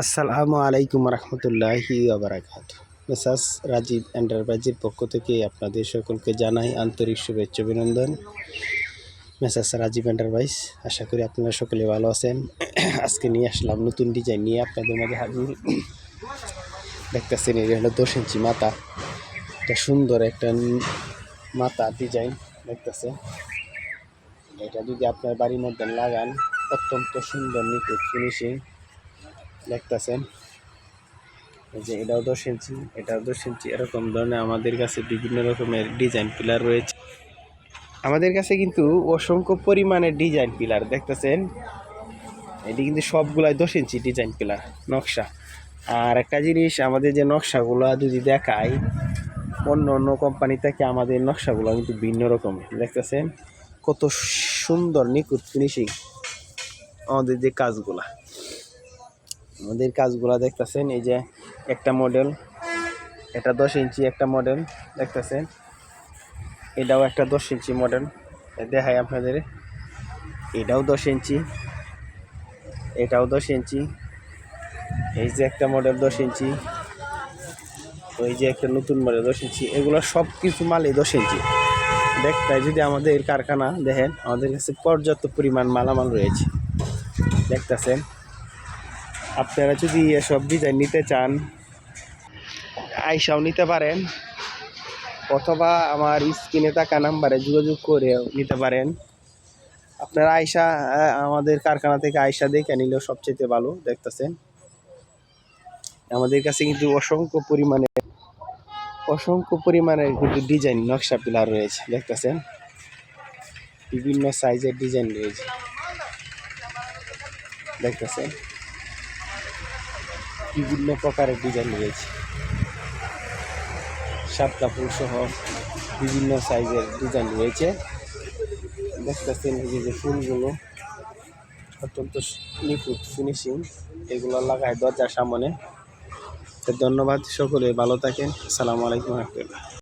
আসসালামু আলাইকুম রহমতুল্লাহি আবরাকাত মেসাস রাজীব এন্টারপ্রাইজের পক্ষ থেকে আপনাদের সকলকে জানাই আন্তরিক শুভেচ্ছা অভিনন্দন। মেসাস রাজীব এন্টারপ্রাইজ, আশা করি আপনারা সকলে ভালো আছেন। আজকে নিয়ে আসলাম নতুন ডিজাইন নিয়ে আপনাদের মাঝে হাজির। দেখতেছেন এটা হলো দশ ইঞ্চি মাথা। এটা সুন্দর একটা মাথা ডিজাইন, দেখতেছেন। এটা যদি আপনার বাড়ির মধ্যে লাগান, অত্যন্ত সুন্দর নিখুঁত ফিনিশিং দেখতেছেন। যে এটাও দশ ইঞ্চি এটাও দশ ইঞ্চি এরকম ধরনের আমাদের কাছে বিভিন্ন রকমের ডিজাইন পিলার রয়েছে। আমাদের কাছে কিন্তু অসংখ্য পরিমাণের ডিজাইন পিলার দেখতেছেন? এটি কিন্তু সবগুলাই দশ ইঞ্চি ডিজাইন পিলার নকশা। আর একটা জিনিস, আমাদের যে নকশাগুলো যদি দেখাই, অন্য অন্য কোম্পানি থেকে আমাদের নকশাগুলো কিন্তু ভিন্ন রকমের, দেখতেছেন? কত সুন্দর, নিখুঁত ফিনিশিং আমাদের যে কাজগুলা। আমাদের কাজগুলা দেখতেছেন, এই যে একটা মডেল এটা দশ ইঞ্চি একটা মডেল দেখতেছেন। এটাও একটা দশ ইঞ্চি মডেল দেখাই আপনাদের। এটাও দশ ইঞ্চি, এটাও দশ ইঞ্চি। এই যে একটা মডেল দশ ইঞ্চি, ওই যে একটা নতুন মডেল দশ ইঞ্চি। এগুলো সব কিছু মালই দশ ইঞ্চি। দেখতে যদি আমাদের কারখানা দেখেন, আমাদের কাছে পর্যাপ্ত পরিমাণ মালামাল রয়েছে। দেখতেছেন? আপনারা যদি এসব ডিজাইন নিতে চান, আইসাও নিতে পারেন, অথবা আমার স্ক্রিনে থাকা নাম্বারে যোগাযোগ করে নিতে পারেন। আপনারা আয়সা আমাদের কারখানা থেকে আয়সা দেখে নিলেও সবচেয়ে ভালো, দেখতেছেন। আমাদের কাছে কিন্তু অসংখ্য পরিমাণে, অসংখ্য পরিমাণের কিন্তু ডিজাইন নকশা পিলার রয়েছে, দেখতেছেন। বিভিন্ন সাইজের ডিজাইন রয়েছে, দেখতেছেন। বিভিন্ন প্রকারের ডিজাইন রয়েছে। সাত কাপড় সহ বিভিন্ন সাইজের ডিজাইন রয়েছে। দেখতেছেন এই যে ফুলগুলো অত্যন্ত নিখুঁত ফিনিশিং এগুলো লাগায় দরজার সামনে। ধন্যবাদ সকলে, ভালো থাকেন। আসসালামু আলাইকুম রহমতুল্লাহ।